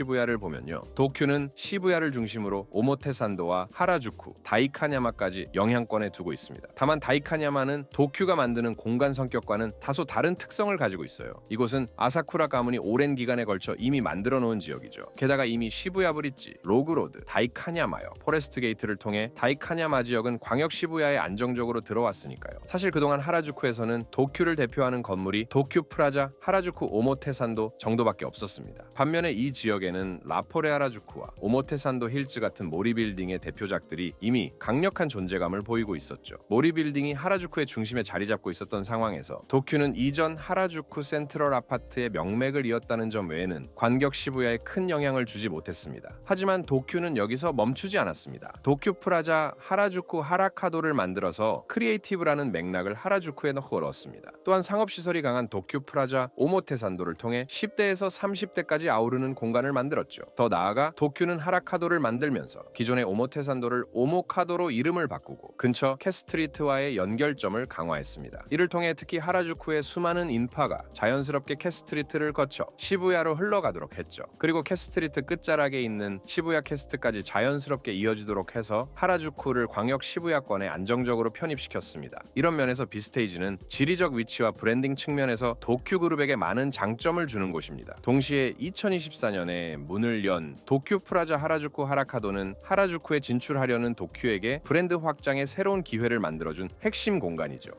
시부야를 보면요. 도쿄는 시부야를 중심으로 오모테산도와 하라주쿠, 다이카냐마까지 영향권에 두고 있습니다. 다만 다이카냐마는 도쿄가 만드는 공간 성격과는 다소 다른 특성을 가지고 있어요. 이곳은 아사쿠라 가문이 오랜 기간에 걸쳐 이미 만들어 놓은 지역이죠. 게다가 이미 시부야 브릿지, 로그로드, 다이카냐마요, 포레스트 게이트를 통해 다이카냐마 지역은 광역 시부야에 안정적으로 들어왔으니까요. 사실 그동안 하라주쿠에서는 도쿄를 대표하는 건물이 도쿄 프라자, 하라주쿠 오모테산도 정도밖에 없었습니다. 반면에 이 지역에 는 라포레 하라주쿠와 오모테산도 힐즈 같은 모리 빌딩의 대표작들이 이미 강력한 존재감을 보이고 있었죠. 모리 빌딩이 하라주쿠의 중심에 자리 잡고 있었던 상황에서 도쿄는 이전 하라주쿠 센트럴 아파트의 명맥을 이었다는 점 외에는 관격 시부야에 큰 영향을 주지 못했습니다. 하지만 도쿄는 여기서 멈추지 않았습니다. 도쿄 프라자 하라주쿠 하라카도를 만들어서 크리에이티브라는 맥락을 하라주쿠에 넣었습니다. 또한 상업시설이 강한 도쿄 프라자 오모테산도를 통해 10대에서 30대까지 아우르는 공간을 만들었죠. 더 나아가 도쿄는 하라카도를 만들면서 기존의 오모테산도를 오모카도로 이름을 바꾸고 근처 캐스트리트와의 연결점을 강화했습니다. 이를 통해 특히 하라주쿠의 수많은 인파가 자연스럽게 캐스트리트를 거쳐 시부야로 흘러가도록 했죠. 그리고 캐스트리트 끝자락에 있는 시부야 캐스트까지 자연스럽게 이어지도록 해서 하라주쿠를 광역 시부야권에 안정적으로 편입시켰습니다. 이런 면에서 비스테이지는 지리적 위치와 브랜딩 측면에서 도쿄 그룹에게 많은 장점을 주는 곳입니다. 동시에 2024 문을 연 도쿄 프라자 하라주쿠 하라카도는 하라주쿠에 진출하려는 도쿄에게 브랜드 확장의 새로운 기회를 만들어준 핵심 공간이죠.